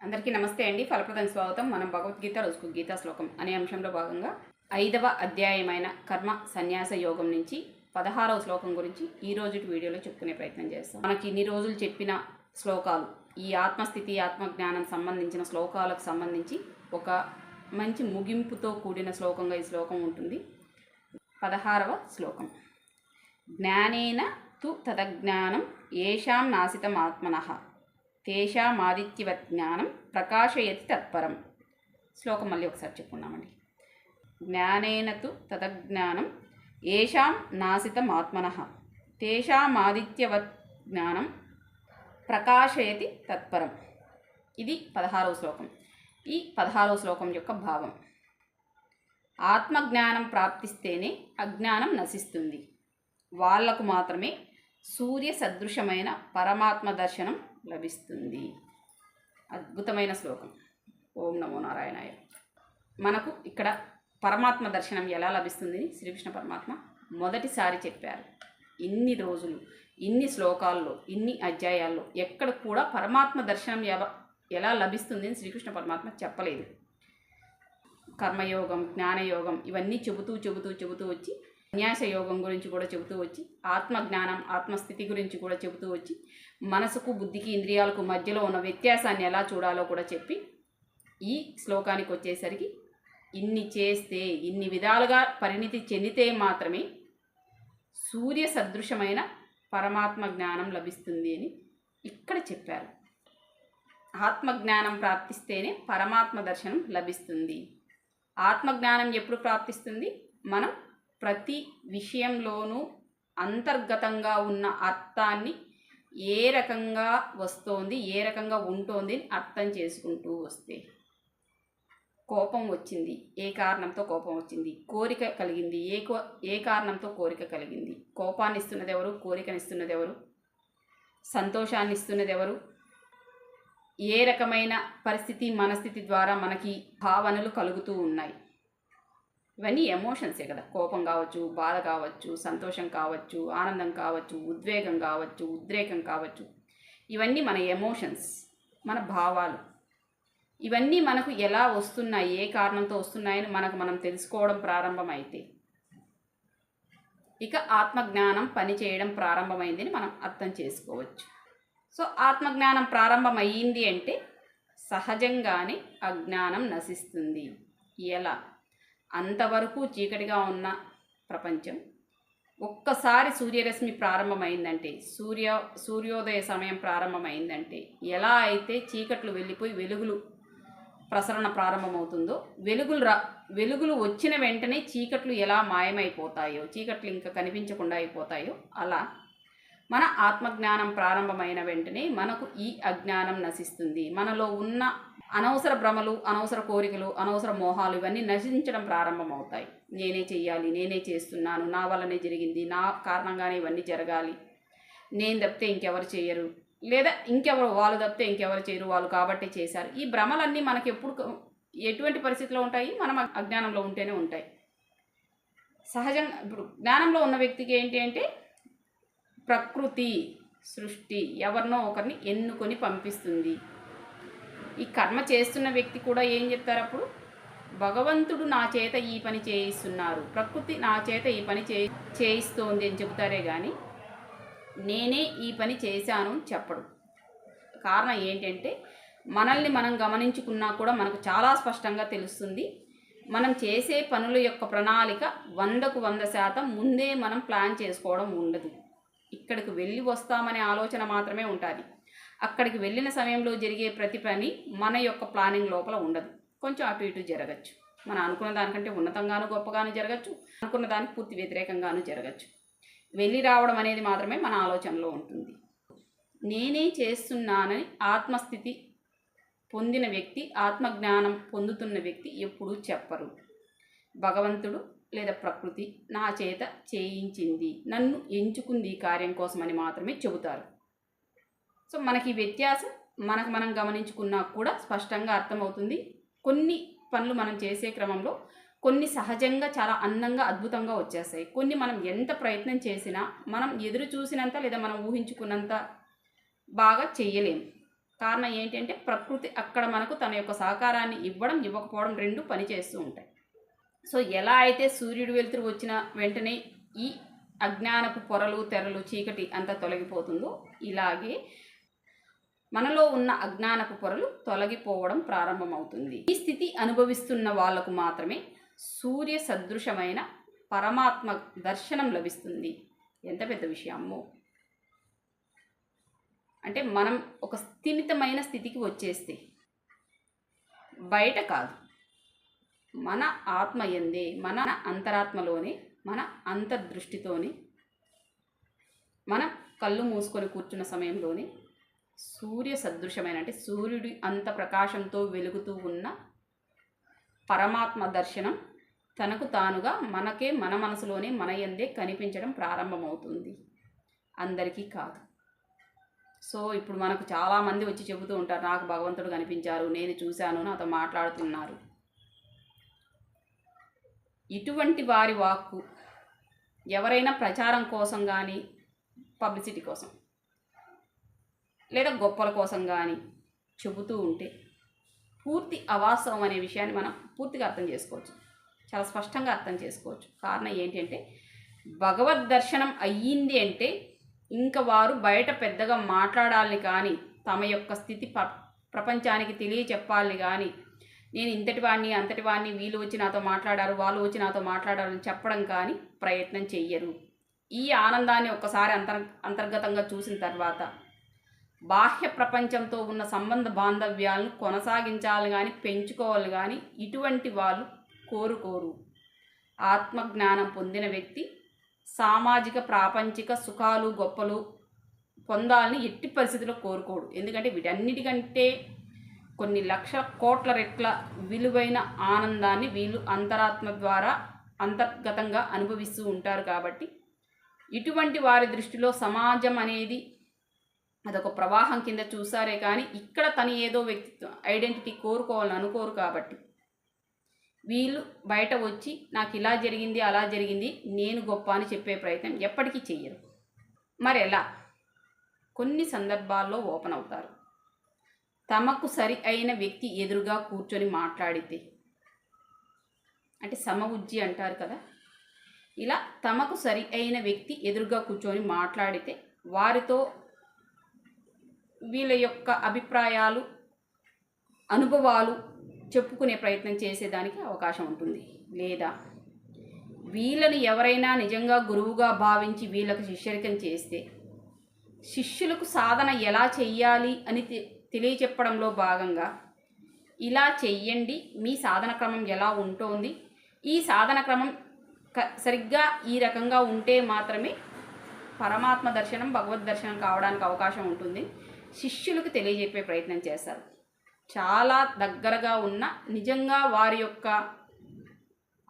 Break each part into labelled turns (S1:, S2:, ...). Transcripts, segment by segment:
S1: అందరికీ నమస్తే అండి. ఫలప్రదం స్వాగతం. మనం భగవద్గీత రోజుకు గీతా శ్లోకం అనే అంశంలో భాగంగా ఐదవ అధ్యాయమైన కర్మ సన్యాస యోగం నుంచి పదహారవ శ్లోకం గురించి ఈ రోజు వీడియోలో చెప్పుకునే ప్రయత్నం చేస్తాం. మనకి ఇన్ని రోజులు చెప్పిన శ్లోకాలు ఈ ఆత్మస్థితి ఆత్మజ్ఞానం సంబంధించిన శ్లోకాలకు సంబంధించి ఒక మంచి ముగింపుతో కూడిన శ్లోకంగా ఈ శ్లోకం ఉంటుంది. పదహారవ శ్లోకం. జ్ఞానేన తు తదజ్ఞానం ఏషాం నాశితం ఆత్మనః. తేషామాదిత్యవత్ జ్ఞానం ప్రకాశయతి తత్పరం. శ్లోకం మళ్ళీ ఒకసారి చెప్పుకున్నామండి జ్ఞానేనతు తదజ్ఞానం ఏషాం నాసితమాత్మన. తేషామాదిత్యవత్ జ్ఞానం ప్రకాశయతి తత్పరం. ఇది పదహారవ శ్లోకం. ఈ పదహారవ శ్లోకం యొక్క భావం. ఆత్మజ్ఞానం ప్రాప్తిస్తేనే అజ్ఞానం నశిస్తుంది. వాళ్ళకు మాత్రమే సూర్య సదృశమైన పరమాత్మ దర్శనం లభిస్తుంది. అద్భుతమైన శ్లోకం. ఓం నమో నారాయణాయ. మనకు ఇక్కడ పరమాత్మ దర్శనం ఎలా లభిస్తుంది? శ్రీకృష్ణ పరమాత్మ మొదటిసారి చెప్పారు. ఇన్ని రోజులు ఇన్ని శ్లోకాల్లో ఇన్ని అధ్యాయాల్లో ఎక్కడ కూడా పరమాత్మ దర్శనం ఎవ- ఎలా లభిస్తుంది అని శ్రీకృష్ణ పరమాత్మ చెప్పలేదు. కర్మయోగం జ్ఞానయోగం ఇవన్నీ చెబుతూ చెబుతూ చెబుతూ వచ్చి సన్యాస యోగం గురించి కూడా చెబుతూ వచ్చి ఆత్మజ్ఞానం ఆత్మస్థితి గురించి కూడా చెబుతూ వచ్చి మనసుకు బుద్ధికి ఇంద్రియాలకు మధ్యలో ఉన్న వ్యత్యాసాన్ని ఎలా చూడాలో కూడా చెప్పి ఈ శ్లోకానికి వచ్చేసరికి ఇన్ని చేస్తే ఇన్ని విధాలుగా పరిణితి చెందితే మాత్రమే సూర్య సదృశమైన పరమాత్మ జ్ఞానం లభిస్తుంది అని ఇక్కడ చెప్పారు. ఆత్మజ్ఞానం ప్రాప్తిస్తేనే పరమాత్మ దర్శనం లభిస్తుంది. ఆత్మజ్ఞానం ఎప్పుడు ప్రాప్తిస్తుంది? మనం ప్రతి విషయంలోనూ అంతర్గతంగా ఉన్న అర్థాన్ని ఏ రకంగా వస్తోంది ఏ రకంగా ఉంటోంది అర్థం చేసుకుంటూ వస్తే కోపం వచ్చింది. ఏ కారణంతో కోపం వచ్చింది? కోరిక కలిగింది. ఏ కో ఏ కారణంతో కోరిక కలిగింది? కోపాన్ని ఇస్తున్నది ఎవరు కోరికనిస్తున్నది ఎవరు సంతోషాన్ని ఇస్తున్నది ఎవరు ఏ రకమైన పరిస్థితి మనస్థితి ద్వారా మనకి భావనలు కలుగుతూ ఉన్నాయి. ఇవన్నీ ఎమోషన్సే కదా. కోపం కావచ్చు బాధ కావచ్చు సంతోషం కావచ్చు ఆనందం కావచ్చు ఉద్వేగం కావచ్చు ఉద్రేకం కావచ్చు. ఇవన్నీ మన ఎమోషన్స్ మన భావాలు. ఇవన్నీ మనకు ఎలా వస్తున్నాయి ఏ కారణంతో వస్తున్నాయని మనకు మనం తెలుసుకోవడం ప్రారంభమైతే ఇక ఆత్మజ్ఞానం పనిచేయడం ప్రారంభమైందని మనం అర్థం చేసుకోవచ్చు. సో ఆత్మజ్ఞానం ప్రారంభమయ్యింది అంటే సహజంగానే అజ్ఞానం నశిస్తుంది. ఎలా? అంతవరకు చీకటిగా ఉన్న ప్రపంచం. ఒక్కసారి సూర్యరశ్మి ప్రారంభమైందంటే సూర్య సూర్యోదయ సమయం ప్రారంభమైందంటే ఎలా అయితే చీకట్లు వెళ్ళిపోయి వెలుగులు ప్రసరణ ప్రారంభమవుతుందో వెలుగులు రా వెలుగులు వచ్చిన వెంటనే చీకట్లు ఎలా మాయమైపోతాయో చీకట్లు ఇంకా కనిపించకుండా అయిపోతాయో అలా మన ఆత్మజ్ఞానం ప్రారంభమైన వెంటనే మనకు ఈ అజ్ఞానం నశిస్తుంది. మనలో ఉన్న అనవసర భ్రమలు అనవసర కోరికలు అనవసర మోహాలు ఇవన్నీ నశించడం ప్రారంభమవుతాయి. నేనే చెయ్యాలి నేనే చేస్తున్నాను నా వల్లనే జరిగింది నా కారణంగానే ఇవన్నీ జరగాలి. నేను తప్పితే ఇంకెవరు చేయరు. లేదా ఇంకెవరు వాళ్ళు తప్పితే ఇంకెవరు చేయరు వాళ్ళు కాబట్టి చేశారు. ఈ భ్రమలన్నీ మనకి ఎప్పుడు ఎటువంటి పరిస్థితిలో ఉంటాయి? మనం అజ్ఞానంలో ఉంటేనే ఉంటాయి. సహజంగా ఇప్పుడు జ్ఞానంలో ఉన్న వ్యక్తికి ఏంటి అంటే ప్రకృతి సృష్టి ఎవరినో ఒకరిని ఎన్నుకొని పంపిస్తుంది. ఈ కర్మ చేస్తున్న వ్యక్తి కూడా ఏం చెప్తారు అప్పుడు? భగవంతుడు నా చేత ఈ పని చేయిస్తున్నారు. ప్రకృతి నా చేత ఈ పని చే చేయిస్తోంది అని చెబుతారే కానీ నేనే ఈ పని చేశాను అని చెప్పడు. కారణం ఏంటంటే మనల్ని మనం గమనించుకున్నా కూడా మనకు చాలా స్పష్టంగా తెలుస్తుంది. మనం చేసే పనుల యొక్క ప్రణాళిక వందకు వంద శాతం ముందే మనం ప్లాన్ చేసుకోవడం ఉండదు. ఇక్కడికి వెళ్ళి వస్తామనే ఆలోచన మాత్రమే ఉంటుంది. అక్కడికి వెళ్ళిన సమయంలో జరిగే ప్రతి పని మన యొక్క ప్లానింగ్ లోపల ఉండదు. కొంచెం అటు ఇటు జరగచ్చు. మనం అనుకున్న దానికంటే ఉన్నతంగాను గొప్పగాను జరగచ్చు. అనుకున్న దానికి పూర్తి వ్యతిరేకంగాను జరగచ్చు. వెళ్ళి రావడం అనేది మాత్రమే మన ఆలోచనలో ఉంటుంది. నేనే చేస్తున్నానని ఆత్మస్థితి పొందిన వ్యక్తి ఆత్మజ్ఞానం పొందుతున్న వ్యక్తి ఎప్పుడూ చెప్పరు. భగవంతుడు లేదా ప్రకృతి నా చేత చేయించింది నన్ను ఎంచుకుంది ఈ కార్యం కోసమని మాత్రమే చెబుతారు. సో మనకి వ్యత్యాసం మనకు మనం గమనించుకున్నా కూడా స్పష్టంగా అర్థమవుతుంది. కొన్ని పనులు మనం చేసే క్రమంలో కొన్ని సహజంగా చాలా అందంగా అద్భుతంగా వచ్చేస్తాయి. కొన్ని మనం ఎంత ప్రయత్నం చేసినా మనం ఎదురు చూసినంత లేదా మనం ఊహించుకున్నంత బాగా చేయలేము కారణం ఏంటంటే ప్రకృతి అక్కడ మనకు తన యొక్క సహకారాన్ని ఇవ్వడం ఇవ్వకపోవడం రెండు పనిచేస్తూ ఉంటాయి. సో ఎలా అయితే సూర్యుడు వెలుతురు వచ్చిన వెంటనే ఈ అజ్ఞానపు పొరలు తెరలు చీకటి అంతా తొలగిపోతుందో ఇలాగే మనలో ఉన్న అజ్ఞానపు పొరలు తొలగిపోవడం ప్రారంభమవుతుంది. ఈ స్థితి అనుభవిస్తున్న వాళ్ళకు మాత్రమే సూర్య సదృశమైన పరమాత్మ దర్శనం లభిస్తుంది. ఎంత పెద్ద విషయమో అంటే మనం ఒక స్థిమితమైన స్థితికి వచ్చేస్తే బయట కాదు. మన ఆత్మ ఎందే మన అంతరాత్మలోనే మన అంతర్దృష్టితోనే మనం కళ్ళు మూసుకొని కూర్చున్న సమయంలోనే సూర్య సదృశమైన అంటే సూర్యుడి అంత ప్రకాశంతో వెలుగుతూ ఉన్న పరమాత్మ దర్శనం తనకు తానుగా మనకే మన మనసులోనే మన ఎందే కనిపించడం ప్రారంభమవుతుంది. అందరికీ కాదు. సో ఇప్పుడు మనకు చాలామంది వచ్చి చెబుతూ ఉంటారు నాకు భగవంతుడు కనిపించారు నేను చూశాను నాతో మాట్లాడుతున్నారు. ఇటువంటి వారి వాక్కు ఎవరైనా ప్రచారం కోసం కానీ పబ్లిసిటీ కోసం లేదా గొప్పల కోసం కానీ చెబుతూ ఉంటే పూర్తి అవాస్తవం అనే విషయాన్ని మనం పూర్తిగా అర్థం చేసుకోవచ్చు. చాలా స్పష్టంగా అర్థం చేసుకోవచ్చు. కారణం ఏంటంటే భగవద్ దర్శనం అయ్యింది అంటే ఇంకా వారు బయట పెద్దగా మాట్లాడాలని కానీ తమ యొక్క స్థితి ప్ర ప్రపంచానికి తెలియచెప్పాలని కానీ నేను ఇంతటి వాడిని అంతటి వాడిని వీళ్ళు వచ్చి నాతో మాట్లాడారు వాళ్ళు వచ్చి నాతో మాట్లాడారు అని చెప్పడం కానీ ప్రయత్నం చెయ్యరు. ఈ ఆనందాన్ని ఒక్కసారి అంతర్ అంతర్గతంగా చూసిన తర్వాత బాహ్య ప్రపంచంతో ఉన్న సంబంధ బాంధవ్యాలను కొనసాగించాలి కానీ పెంచుకోవాలి కానీ ఇటువంటి వాళ్ళు కోరుకోరు. ఆత్మజ్ఞానం పొందిన వ్యక్తి సామాజిక ప్రాపంచిక సుఖాలు గొప్పలు పొందాలని ఎట్టి పరిస్థితుల్లో కోరుకోడు. ఎందుకంటే వీటన్నిటికంటే కొన్ని లక్షల కోట్ల రెట్ల విలువైన ఆనందాన్ని వీళ్ళు అంతరాత్మ ద్వారా అంతర్గతంగా అనుభవిస్తూ ఉంటారు కాబట్టి ఇటువంటి వారి దృష్టిలో సమాజం అనేది అదొక ప్రవాహం కింద చూసారే కానీ ఇక్కడ తను ఏదో వ్యక్తిత్వం ఐడెంటిటీ కోరుకోవాలని అనుకోరు కాబట్టి. వీళ్ళు బయట వచ్చి నాకు ఇలా జరిగింది అలా జరిగింది నేను గొప్ప అని చెప్పే ప్రయత్నం ఎప్పటికీ చెయ్యరు. మరి ఎలా కొన్ని సందర్భాల్లో ఓపెన్ అవుతారు. తమకు సరి అయిన వ్యక్తి ఎదురుగా కూర్చొని మాట్లాడితే. అంటే సమవుజ్జి అంటారు కదా? ఇలా తమకు సరి అయిన వ్యక్తి ఎదురుగా కూర్చొని మాట్లాడితే వారితో వీళ్ళ యొక్క అభిప్రాయాలు అనుభవాలు చెప్పుకునే ప్రయత్నం చేసేదానికి అవకాశం ఉంటుంది. లేదా వీళ్ళని ఎవరైనా నిజంగా గురువుగా భావించి వీళ్ళకు శిష్యరికం చేస్తే శిష్యులకు సాధన ఎలా చెయ్యాలి అని తెలియచెప్పడంలో భాగంగా ఇలా చెయ్యండి మీ సాధన క్రమం ఎలా ఉంటోంది? ఈ సాధన క్రమం క సరిగ్గా ఈ రకంగా ఉంటే మాత్రమే పరమాత్మ దర్శనం భగవద్ దర్శనం కావడానికి అవకాశం ఉంటుంది. శిష్యులకు తెలియజెప్పే ప్రయత్నం చేస్తారు చాలా దగ్గరగా ఉన్న నిజంగా వారి యొక్క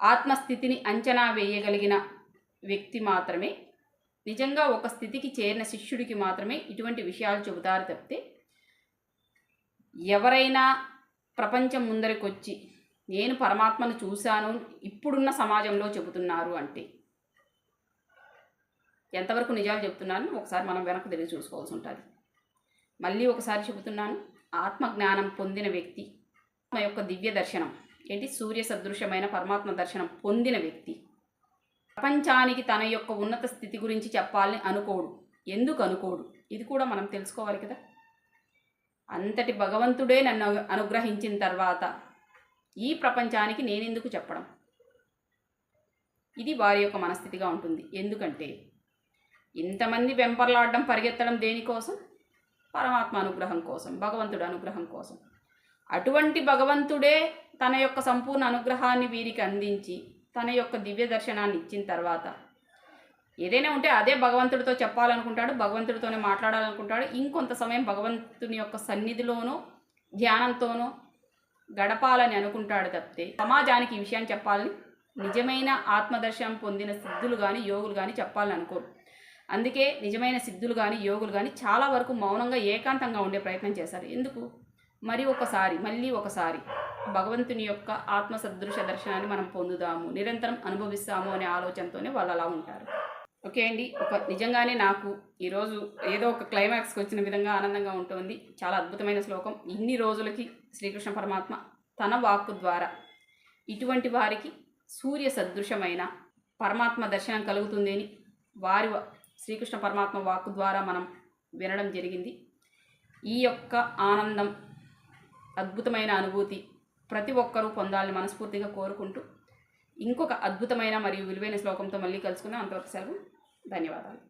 S1: ఆత్మస్థితిని అంచనా వేయగలిగిన వ్యక్తి మాత్రమే నిజంగా ఒక స్థితికి చేరిన శిష్యుడికి మాత్రమే ఇటువంటి విషయాలు చెబుతారు తప్పితే ఎవరైనా ప్రపంచం ముందరికొచ్చి నేను పరమాత్మను చూశాను ఇప్పుడున్న సమాజంలో చెబుతున్నారు అంటే ఎంతవరకు నిజాలు చెప్తున్నారని ఒకసారి మనం వెనక్కి తెలియ చూసుకోవాల్సి ఉంటుంది. మళ్ళీ ఒకసారి చెబుతున్నాను ఆత్మజ్ఞానం పొందిన వ్యక్తి ఆత్మ యొక్క దివ్య దర్శనం ఏంటి? సూర్య సదృశ్యమైన పరమాత్మ దర్శనం పొందిన వ్యక్తి. ప్రపంచానికి తన యొక్క ఉన్నత స్థితి గురించి చెప్పాలని అనుకోడు. ఎందుకు అనుకోడు? ఇది కూడా మనం తెలుసుకోవాలి కదా. అంతటి భగవంతుడే నన్ను అనుగ్రహించిన తర్వాత ఈ ప్రపంచానికి నేనెందుకు చెప్పడం? ఇది వారి యొక్క మనస్థితిగా ఉంటుంది. ఎందుకంటే ఇంతమంది వెంపర్లాడడం పరిగెత్తడం దేనికోసం? పరమాత్మ అనుగ్రహం కోసం భగవంతుడు అనుగ్రహం కోసం. అటువంటి భగవంతుడే తన యొక్క సంపూర్ణ అనుగ్రహాన్ని వీరికి అందించి తన యొక్క దివ్య దర్శనాన్ని ఇచ్చిన తర్వాత ఏదైనా ఉంటే అదే భగవంతుడితో చెప్పాలనుకుంటాడు భగవంతుడితోనే మాట్లాడాలనుకుంటాడు. ఇంకొంత సమయం భగవంతుని యొక్క సన్నిధిలోనూ ధ్యానంతోనూ గడపాలని అనుకుంటాడు తప్పితే సమాజానికి ఈ విషయాన్ని చెప్పాలని నిజమైన ఆత్మదర్శనం పొందిన సిద్ధులు కానీ యోగులు కానీ చెప్పాలని అనుకోరు. అందుకే నిజమైన సిద్ధులు కానీ యోగులు కానీ చాలా వరకు మౌనంగా ఏకాంతంగా ఉండే ప్రయత్నం చేశారు. ఎందుకు? మరి ఒకసారి మళ్ళీ ఒకసారి భగవంతుని యొక్క ఆత్మ సదృశ దర్శనాన్ని మనం పొందుదాము నిరంతరం అనుభవిస్తాము అనే ఆలోచనతోనే వాళ్ళు అలా ఉంటారు. ఓకే అండి ఒక నిజంగానే నాకు ఈరోజు ఏదో ఒక క్లైమాక్స్కి వచ్చిన విధంగా ఆనందంగా ఉంటుంది. చాలా అద్భుతమైన శ్లోకం. ఇన్ని రోజులకి శ్రీకృష్ణ పరమాత్మ తన వాక్కు ద్వారా ఇటువంటి వారికి సూర్య సదృశమైన పరమాత్మ దర్శనం కలుగుతుంది అని వారి వ- శ్రీకృష్ణ పరమాత్మ వాక్కు ద్వారా మనం వినడం జరిగింది. ఈ యొక్క ఆనందం అద్భుతమైన అనుభూతి ప్రతి ఒక్కరూ పొందాలని మనస్ఫూర్తిగా కోరుకుంటూ ఇంకొక అద్భుతమైన మరియు విలువైన శ్లోకంతో మళ్ళీ కలుసుకుందాం. అంతవరకు సెలవు. ధన్యవాదాలు.